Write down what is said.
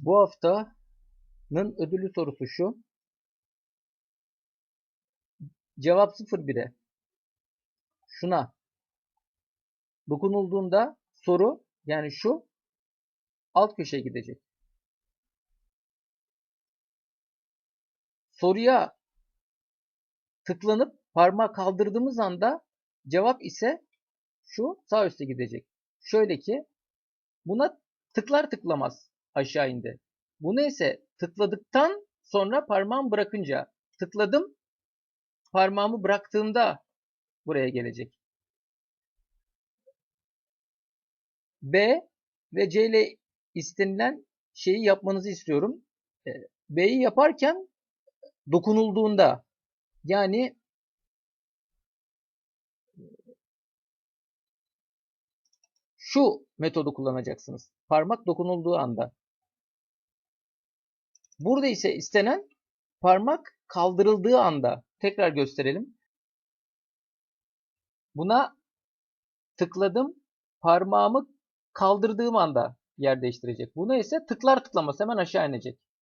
Bu haftanın ödüllü sorusu şu. Cevap 01'e. Şuna dokunulduğunda soru yani şu alt köşeye gidecek. Soruya tıklanıp parmağı kaldırdığımız anda cevap ise şu sağ üstte gidecek. Şöyle ki buna tıklar tıklamaz aşağı indi. Bunu ise tıkladıktan sonra parmağımı bırakınca tıkladım parmağımı bıraktığımda buraya gelecek. B ve C ile istenilen şeyi yapmanızı istiyorum. E, B'yi yaparken dokunulduğunda yani şu metodu kullanacaksınız. Parmak dokunulduğu anda. Burada ise istenen parmak kaldırıldığı anda. Tekrar gösterelim. Buna tıkladım. Parmağımı kaldırdığım anda yer değiştirecek. Buna ise tıklar tıklamaz hemen aşağı inecek.